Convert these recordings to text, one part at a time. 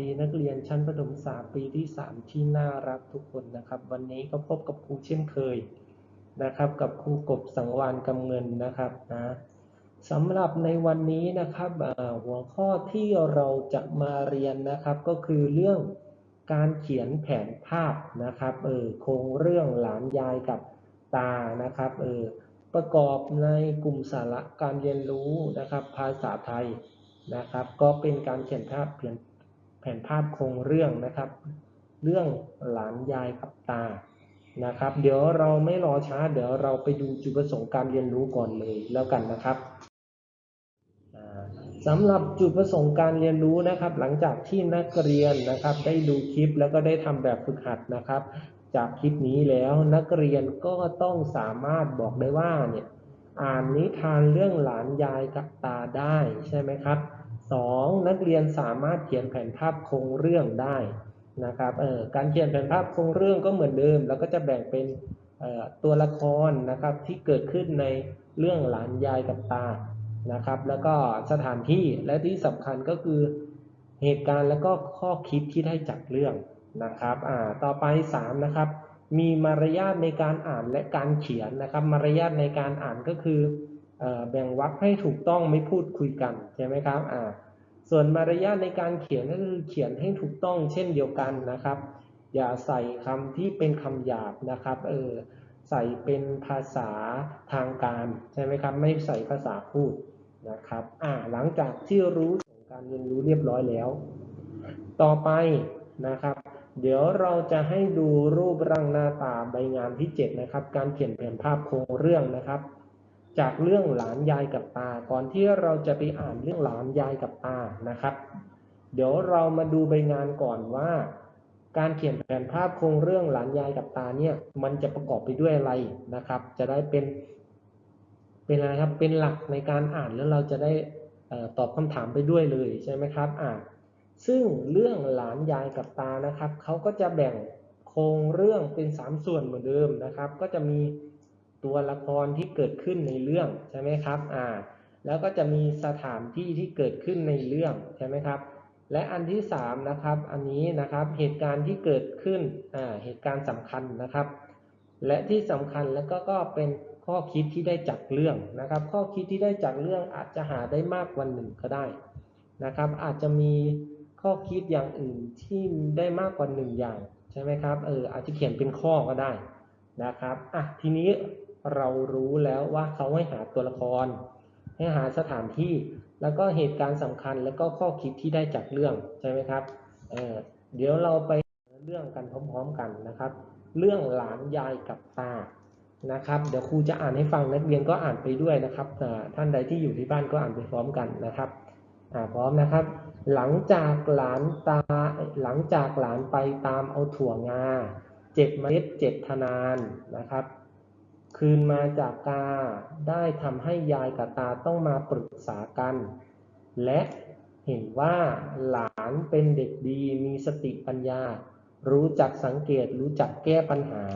ดีนักเรียนชั้นประถมศึกษาปีที่ 3 ที่น่ารักทุกคนนะครับ วันนี้ก็พบกับครูเช่นเคยนะครับ กับครูกบสังวานกำเงินนะครับนะสำหรับในวันนี้นะครับหัวข้อที่เราจะมาเรียนนะครับก็คือเรื่องการเขียนแผนภาพนะครับเออโครงเรื่องหลานยายกับตานะครับเออประกอบในกลุ่มสาระการเรียนรู้นะครับ ภาษาไทยนะครับ ก็เป็นการเขียนภาพเขียน ผนภาพโครงเรื่องนะครับ เรื่องหลานยายกับตานะครับ เดี๋ยวเราไม่รอช้า เดี๋ยวเราไปดูจุดประสงค์การเรียนรู้ก่อนเลยแล้วกันนะครับสำหรับจุดประสงค์การเรียนรู้นะครับ หลังจากที่นักเรียนนะครับ ได้ดูคลิปแล้วก็ได้ทำแบบฝึกหัดนะครับ จากคลิปนี้แล้วนักเรียนก็ต้องสามารถบอกได้ว่าเนี่ยอ่านนิทานเรื่องหลานยายกับตาได้ใช่ไหมครับ สองนักเรียนสามารถเขียนแผนภาพโครงเรื่องได้นะครับเออการเขียนแผนภาพโครงเรื่องก็เหมือนเดิม แล้วก็จะแบ่งเป็นตัวละครนะครับที่เกิดขึ้นในเรื่องหลานยายกับตานะครับแล้วก็สถานที่และที่สำคัญก็คือเหตุการณ์แล้วก็ข้อคิดที่ได้จากเรื่องนะครับอ่าต่อไปสามนะครับ มีมารยาทในการอ่านและการเขียนนะครับ มารยาทในการอ่านก็คือ แบ่งวรรคให้ถูกต้องไม่พูดคุยกันใช่ไหมครับอ่าส่วนมารยาทในการเขียนก็คือเขียนให้ถูกต้องเช่นเดียวกันนะครับ อย่าใส่คำที่เป็นคำหยาบนะครับเออใส่เป็นภาษาทางการใช่ไหมครับ ไม่ใส่ภาษาพูดนะครับอ่าหลังจากที่รู้ของการเรียนรู้เรียบร้อยแล้ว ต่อไปนะครับ เดี๋ยวเราจะให้ดูรูปร่างหน้าตาใบงานที่ 7 นะครับ การเขียนแผนภาพโครงเรื่องนะครับ จากเรื่องหลานยายกับตา ก่อนที่เราจะไปอ่านเรื่องหลานยายกับตานะครับ เดี๋ยวเรามาดูใบงานก่อนว่า การเขียนแผนภาพโครงเรื่องหลานยายกับตาเนี่ย มันจะประกอบไปด้วยอะไรนะครับ จะได้เป็น เป็นอะไรครับ เป็นหลักในการอ่านแล้วเราจะได้ตอบคำถามไปด้วยเลยใช่ไหมครับอ่าซึ่งเรื่องหลานยายกับตานะครับเขาก็จะแบ่งโครงเรื่องเป็นสามส่วนเหมือนเดิมนะครับ ก็จะมี ตัวละครที่เกิดขึ้นในเรื่องใช่ไหมครับอ่าแล้วก็จะมีสถานที่ที่เกิดขึ้นในเรื่องใช่ไหมครับ และอันที่สามนะครับอันนี้นะครับเหตุการณ์ที่เกิดขึ้นอ่าเหตุการณ์สำคัญนะครับ และที่สำคัญแล้วก็ก็เป็นข้อคิดที่ได้จากเรื่องนะครับ ข้อคิดที่ได้จากเรื่องอาจจะหาได้มากกว่าหนึ่งก็ได้นะครับ อาจจะมีข้อคิดอย่างอื่นที่ได้มากกว่าหนึ่งอย่างใช่ไหมครับเอออาจจะเขียนเป็นข้อก็ได้นะครับอะทีนี้ เรารู้แล้วว่าเขาให้หาตัวละคร ให้หาสถานที่ แล้วก็เหตุการณ์สำคัญแล้วก็ข้อคิดที่ได้จากเรื่องใช่ไหมครับเเดี๋ยวเราไปเรื่องกันพร้อมๆกันนะครับ เรื่องหลานยายกับตานะครับ เดี๋ยวครูจะอ่านให้ฟังนักเรียนก็อ่านไปด้วยนะครับท่านใดที่อยู่ที่บ้านก็อ่านไปพร้อมกันนะครับพร้อมนะครับ หลังจากหลานตาหลังจากหลานไปตามเอาถั่วงาเจ็ดเมล็ดเจ็ดทนานนะครับ คืนมาจากกาได้ทำให้ยายกับตาต้องมาปรึกษากัน และเห็นว่าหลานเป็นเด็กดีมีสติปัญญา รู้จักสังเกตรู้จักแก้ปัญหา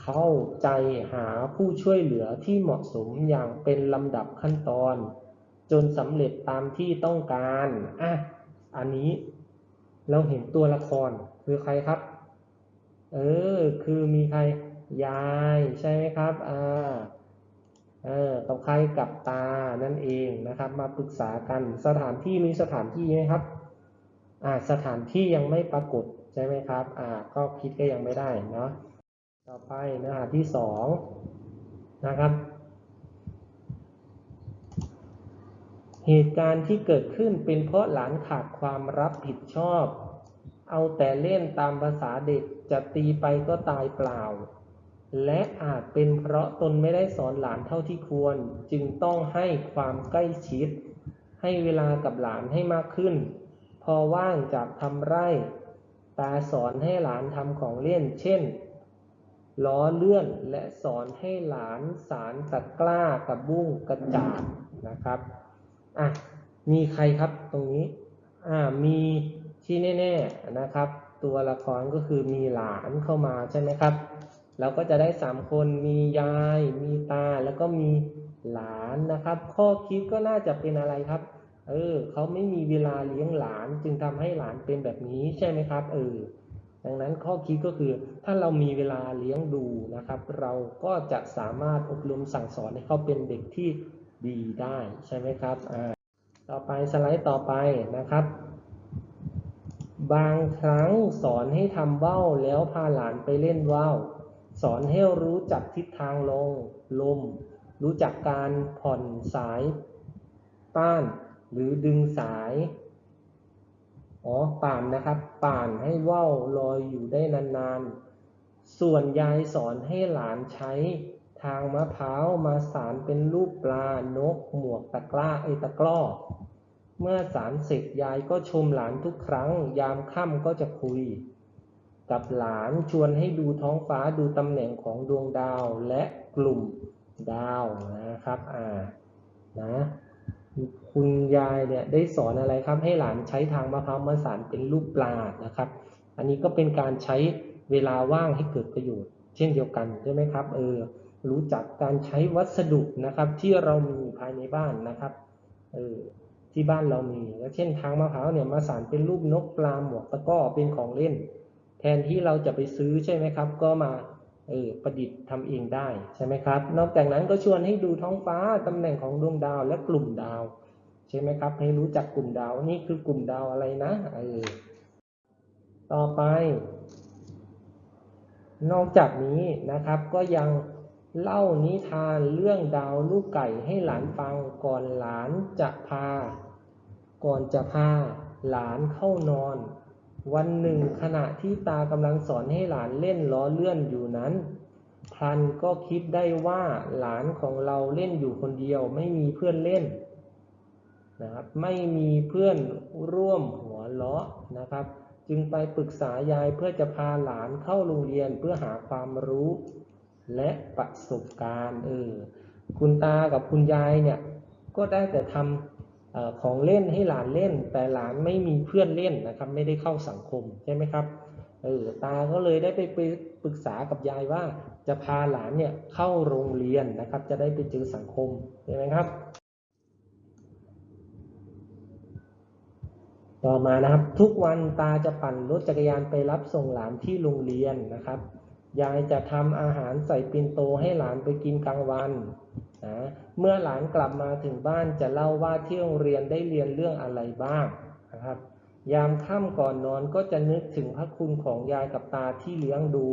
เข้าใจหาผู้ช่วยเหลือที่เหมาะสมอย่างเป็นลำดับขั้นตอน จนสำเร็จตามที่ต้องการอะอันนี้เราเห็นตัวละครคือใครครับ เออ คือมีใคร ยายใช่ไหมครับอ่าเออกับใครกับตานั่นเองนะครับ มาปรึกษากันสถานที่มีสถานที่ไหมครับอ่าสถานที่ยังไม่ปรากฏใช่ไหมครับอ่าก็คิดก็ยังไม่ได้เนาะต่อไปเนื้อหาที่สองนะครับ เหตุการณ์ที่เกิดขึ้นเป็นเพราะหลานขาดความรับผิดชอบ เอาแต่เล่นตามภาษาเด็กจะตีไปก็ตายเปล่า และอาจเป็นเพราะตนไม่ได้สอนหลานเท่าที่ควร จึงต้องให้ความใกล้ชิด ให้เวลากับหลานให้มากขึ้น พอว่างจากทำไร่ ตาสอนให้หลานทำของเล่น เช่น ล้อเลื่อนและสอนให้หลานสารตะกร้ากับบุ้งกระจาดนะครับอะมีใครครับตรงนี้อ่ามีที่แน่ ๆนะครับ ตัวละครก็คือมีหลานเข้ามาใช่ไหมครับ เราก็จะได้สามคนมียาย มีตาแล้วก็มีหลานนะครับ ข้อคิดก็น่าจะเป็นอะไรครับ เออเขาไม่มีเวลาเลี้ยงหลาน จึงทำให้หลานเป็นแบบนี้ใช่ไหมครับเออดังนั้นข้อคิดก็คือถ้าเรามีเวลาเลี้ยงดูนะครับ เราก็จะสามารถอบรมสั่งสอนให้เขาเป็นเด็กที่ดีได้ใช่ไหมครับอ่าต่อไปสไลด์ต่อไปนะครับ บางครั้งสอนให้ทำว่าวแล้วพาหลานไปเล่นว่าว สอนให้รู้จักทิศทางลงลม รู้จักการผ่อนสายป้านหรือดึงสายอ๋อป่านนะครับป่านให้ว่าวลอยอยู่ได้นานๆ ส่วนยายสอนให้หลานใช้ทางมะพร้าวมาสารเป็นรูปปลานกหมวกตะกร้าไอตะกร้อเมื่อสารเสร็จยายก็ชมหลานทุกครั้ง ยามค่ำก็จะคุย กับหลานชวนให้ดูท้องฟ้าดูตำแหน่งของดวงดาวและกลุ่มดาวนะครับอ่านะคุณยายเนี่ยได้สอนอะไรครับ ให้หลานใช้ทางมะพร้าวมาสารเป็นรูปปลานะครับ อันนี้ก็เป็นการใช้เวลาว่างให้เกิดประโยชน์ เช่นเดียวกันใช่ไหมครับเออรู้จักการใช้วัสดุนะครับที่เรามีภายในบ้านนะครับเออที่บ้านเรามีแล้วเช่นทางมะพร้าวเนี่ยมาสารเป็นรูปนกปลาหมวกตะก้อเป็นของเล่น ทนที่เราจะไปซื้อใช่ไหมครับ ก็มาเออประดิษฐ์ทำเองได้ใช่ไหมครับ นอกจากนั้นก็ชวนให้ดูท้องฟ้าตำแหน่งของดวงดาวและกลุ่มดาว ใช่ไหมครับ ให้รู้จักกลุ่มดาวนี่คือกลุ่มดาวอะไรนะเออต่อไป นอกจากนี้นะครับก็ยังเล่านิทานเรื่องดาวลูกไก่ให้หลานฟังก่อนหลานจะพา ก่อนจะพาหลานเข้านอน วันหนึ่งขณะที่ตากำลังสอนให้หลานเล่นล้อเลื่อนอยู่นั้นพลันก็คิดได้ว่าหลานของเราเล่นอยู่คนเดียวไม่มีเพื่อนเล่นนะครับไม่มีเพื่อนร่วมหัวเราะนะครับ จึงไปปรึกษายายเพื่อจะพาหลานเข้าโรงเรียนเพื่อหาความรู้และประสบการณ์เออคุณตากับคุณยายเนี่ยก็ได้แต่ทำ ของเล่นให้หลานเล่น แต่หลานไม่มีเพื่อนเล่นนะครับ ไม่ได้เข้าสังคมใช่ไหมครับเออตาก็เลยได้ไปปรึกษากับยายว่า จะพาหลานเนี่ยเข้าโรงเรียนนะครับ จะได้ไปเจอสังคมใช่ไหมครับ ต่อมานะครับทุกวันตาจะปั่นรถจักรยานไปรับส่งหลานที่โรงเรียนนะครับยายจะทำอาหารใส่ปินโตให้หลานไปกินกลางวัน นะเมื่อหลานกลับมาถึงบ้านจะเล่าว่าที่โรงเรียนได้เรียนเรื่องอะไรบ้างนะครับ ยามค่ำก่อนนอนก็จะนึกถึงพระคุณของยายกับตาที่เลี้ยงดู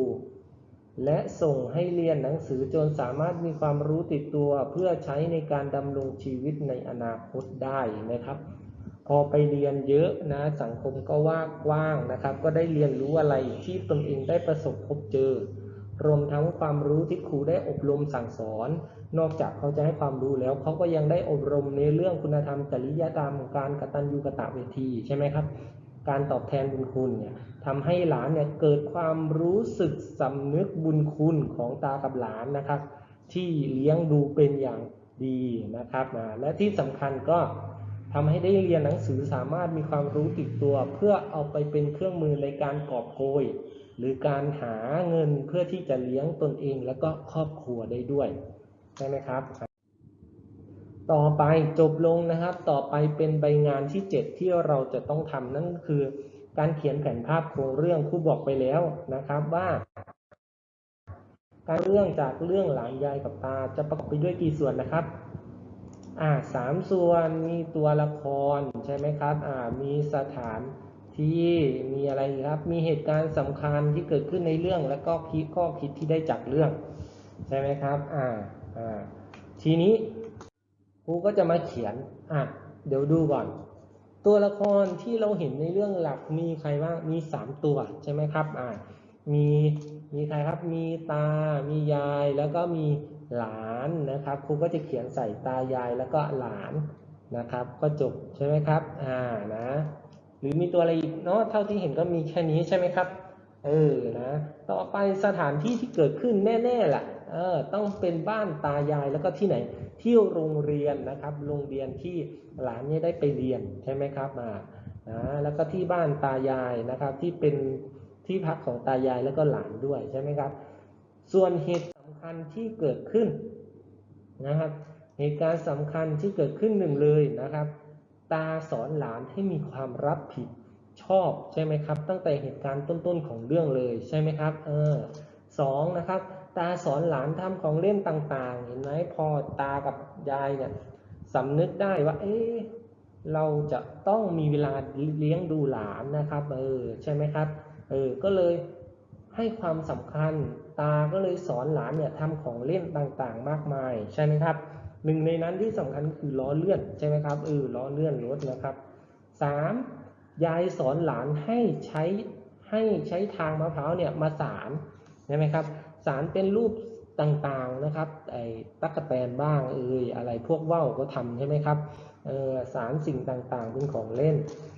และส่งให้เรียนหนังสือจนสามารถมีความรู้ติดตัวเพื่อใช้ในการดำรงชีวิตในอนาคตได้นะครับ พอไปเรียนเยอะนะสังคมก็ว่ากว้างนะครับ ก็ได้เรียนรู้อะไรที่ตนเองได้ประสบพบเจอ รวมทั้งความรู้ที่ครูได้อบรมสั่งสอน นอกจากเขาจะให้ความรู้แล้วเขาก็ยังได้อบรมในเรื่องคุณธรรมจริยธรรมการกตัญญูกตเวทีใช่ไหมครับ การตอบแทนบุญคุณเนี่ยทำให้หลานเนี่ยเกิดความรู้สึกสำนึกบุญคุณของตากับหลานนะครับ ที่เลี้ยงดูเป็นอย่างดีนะครับนะและที่สำคัญก็ ทำให้ได้เรียนหนังสือสามารถมีความรู้ติดตัว เพื่อเอาไปเป็นเครื่องมือในการกอบโกย หรือการหาเงินเพื่อที่จะเลี้ยงตนเองและก็ครอบครัวได้ด้วยใช่ไหมครับ ต่อไปจบลงนะครับ ต่อไปเป็นใบงานที่ 7 ที่เราจะต้องทำนั่นคือ การเขียนแผนภาพโครงเรื่องครูบอกไปแล้วนะครับว่าการเรื่องจากเรื่องหลานยายกับตาจะประกอบไปด้วยกี่ส่วนนะครับ อ่าสามส่วนมีตัวละครใช่ไหมครับอ่ามีสถานที่มีอะไรครับ มีเหตุการณ์สำคัญที่เกิดขึ้นในเรื่องแล้วก็คิดข้อคิดที่ได้จากเรื่อง ใช่ไหมครับอ่าอ่าทีนี้ครูก็จะมาเขียนอะเดี๋ยวดูก่อน ตัวละครที่เราเห็นในเรื่องหลักมีใครบ้างมีสามตัวใช่ไหมครับอ่ามีมีใครครับมีตา มียายแล้วก็มี หลานนะครับครูก็จะเขียนใส่ตายายแล้วก็หลานนะครับ ก็จบใช่ไหมครับอ่านะหรือมีตัวอะไรอีกเนาะเท่าที่เห็นก็มีแค่นี้ใช่ไหมครับเออนะต่อไปสถานที่ที่เกิดขึ้นแน่ๆแหละเออต้องเป็นบ้านตายายแล้วก็ที่ไหนที่โรงเรียนนะครับโรงเรียนที่หลานเนี่ยได้ไปเรียนใช่ไหมครับอ่านะแล้วก็ที่บ้านตายายนะครับที่เป็นที่พักของตายายแล้วก็หลานด้วยใช่ไหมครับ ส่วนเหตุ คัญที่เกิดขึ้นนะครับ เหตุการณ์สำคัญที่เกิดขึ้นหนึ่งเลยนะครับ ตาสอนหลานให้มีความรับผิดชอบใช่ไหมครับ ตั้งแต่เหตุการณ์ต้นๆของเรื่องเลยใช่ไหมครับเออสองนะครับ ตาสอนหลานทำของเล่นต่างๆ เห็นไหมพอตากับยายเนี่ยสำนึกได้ว่า เอ๊เราจะต้องมีเวลาเลี้ยงดูหลานนะครับเออใช่ไหมครับเออก็เลย ให้ความสำคัญ ตาก็เลยสอนหลานเนี่ยทำของเล่นต่างๆ มากมาย ใช่ไหมครับหนึ่งในนั้นที่สำคัญคือล้อเลื่อนใช่ไหมครับเออล้อเลื่อนรถนะครับสามยายสอนหลานให้ใช้ให้ใช้ทางมะพร้าวเนี่ยมาสารใช่ไหมครับสารเป็นรูปต่างๆนะครับไอ้ตั๊กแตนบ้างเอยอะไรพวกว่าวก็ทำใช่ไหมครับเออสารสิ่งต่างๆเป็นของเล่น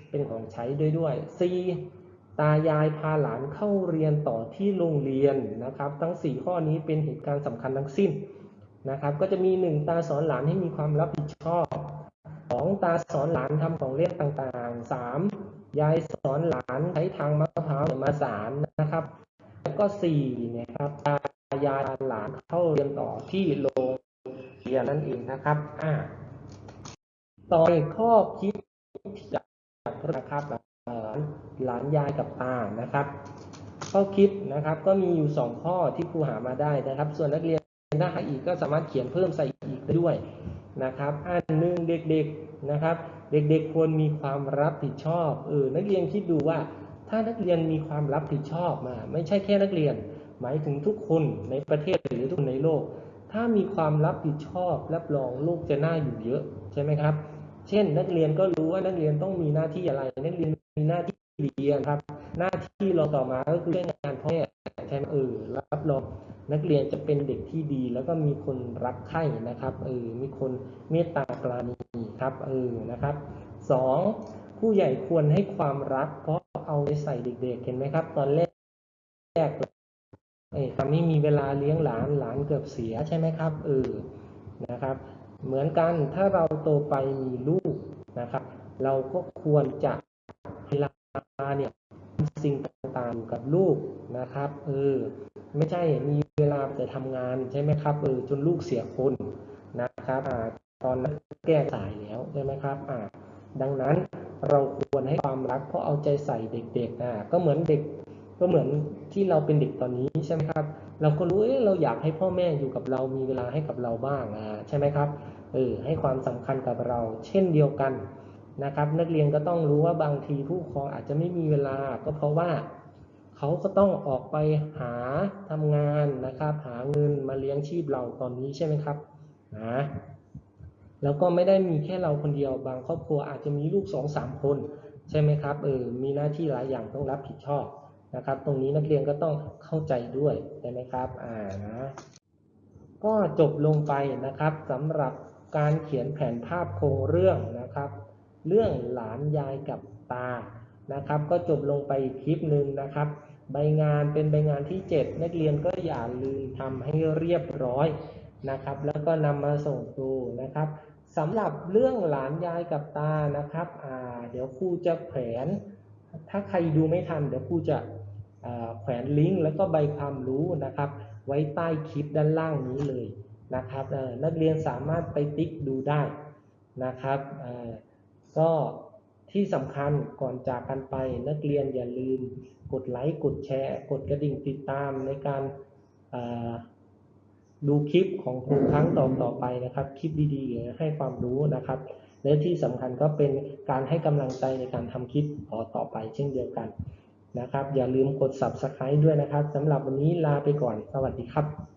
เป็นของใช้ด้วยด้วย C ตายายพาหลานเข้าเรียนต่อที่โรงเรียนนะครับ ทั้ง 4 ข้อนี้เป็นเหตุการณ์สำคัญทั้งสิ้นนะครับ ก็จะมี 1 ตาสอนหลานให้มีความรับผิดชอบ 2 ตาสอนหลานทำของเล่นต่างๆ 3 ยายสอนหลานใช้ทางมะพร้าวมาสารนะครับ แล้วก็4นะครับตายายหลานเข้าเรียนต่อที่โรงเรียนนั่นเองนะครับอ่าต่อไปข้อคิดจากนะครับเอ่อ หลานยายกับตานะครับ ข้อคิดนะครับก็มีอยู่ 2 ข้อที่ครูหามาได้นะครับ ส่วนนักเรียนถ้าหาอีกก็สามารถเขียนเพิ่มใส่อีกด้ด้วยนะครับ อันหนึ่งเด็กๆนะครับ เด็กๆควรมีความรับผิดชอบเออนักเรียนคิดดูว่า ถ้านักเรียนมีความรับผิดชอบมา ไม่ใช่แค่นักเรียน หมายถึงทุกคนในประเทศหรือทุกคนในโลก ถ้ามีความรับผิดชอบรับรองโลกจะน่าอยู่เยอะใช่ไหมครับ เช่น นักเรียนก็รู้ว่านักเรียนต้องมีหน้าที่อะไร นักเรียนมีหน้าที่ เรียนครับ หน้าที่รองต่อมาก็คือเรื่องงานพ่อแม่ใช่ไหมเออรับรองนักเรียนจะเป็นเด็กที่ดี แล้วก็มีคนรักใคร่นะครับเออมีคนเมตตากราณีครับเออนะครับสองผู้ใหญ่ควรให้ความรัก เพราะเอาไปใส่เด็กๆเห็นไหมครับ ตอนแรกแรกเอ้ยทำให้มีเวลาเลี้ยงหลานหลานเกือบเสียใช่ไหมครับเออนะครับ เหมือนกันถ้าเราโตไปมีลูกนะครับ เราก็ควรจะเวลาเนี่ยสิ่งต่างๆอยู่กับลูกนะครับเออไม่ใช่มีเวลาแต่ทำงานใช่ไหมครับเออจนลูกเสียคนนะครับอ่าตอนนั้นแก้สายแล้วใช่ไหมครับอ่าดังนั้นเราควรให้ความรักเพราะเอาใจใส่เด็กๆอ่าก็เหมือนเด็กก็เหมือนที่เราเป็นเด็กตอนนี้ใช่ไหมครับ เราก็รู้เอ้ยเราอยากให้พ่อแม่อยู่กับเรามีเวลาให้กับเราบ้างอ่าใช่ไหมครับเออให้ความสำคัญกับเรา เช่นเดียวกัน นะครับ นักเรียนก็ต้องรู้ว่าบางทีผู้ปกครองอาจจะไม่มีเวลา ก็เพราะว่าเขาก็ต้องออกไปหาทำงานนะครับ หาเงินมาเลี้ยงชีพเราตอนนี้ใช่ไหมครับนะแล้วก็ไม่ได้มีแค่เราคนเดียวบางครอบครัวอาจจะมีลูกสองสามคนใช่ไหมครับเออมีหน้าที่หลายอย่างต้องรับผิดชอบนะครับ ตรงนี้นักเรียนก็ต้องเข้าใจด้วยใช่ไหมครับอ่านะก็จบลงไปนะครับสำหรับการเขียนแผนภาพโครงเรื่องนะครับ เรื่องหลานยายกับตานะครับ ก็จบลงไปคลิปหนึ่งนะครับ ใบงานเป็นใบงานที่ 7 นักเรียนก็อย่าลืมทำให้เรียบร้อยนะครับ แล้วก็นำมาส่งครูนะครับสำหรับเรื่องหลานยายกับตานะครับเดี๋ยวครูจะแขวนถ้าใครดูไม่ทัน เดี๋ยวครูจะแขวนลิงก์แล้วก็ใบความรู้นะครับ ไว้ใต้คลิปด้านล่างนี้เลยนะครับนักเรียนสามารถไปติ๊กดูได้นะครับ ก็ที่สำคัญก่อนจากกันไปนักเรียนอย่าลืมกดไลค์กดแชร์ กดกระดิ่งติดตามในการดูคลิปของครูครั้งต่อต่อไปนะครับ คลิปดีๆให้ความรู้นะครับ และที่สำคัญก็เป็นการให้กำลังใจในการทำคลิปต่อต่อไปเช่นเดียวกันนะครับ อย่าลืมกด subscribe ด้วยนะครับสำหรับวันนี้ลาไปก่อน สวัสดีครับ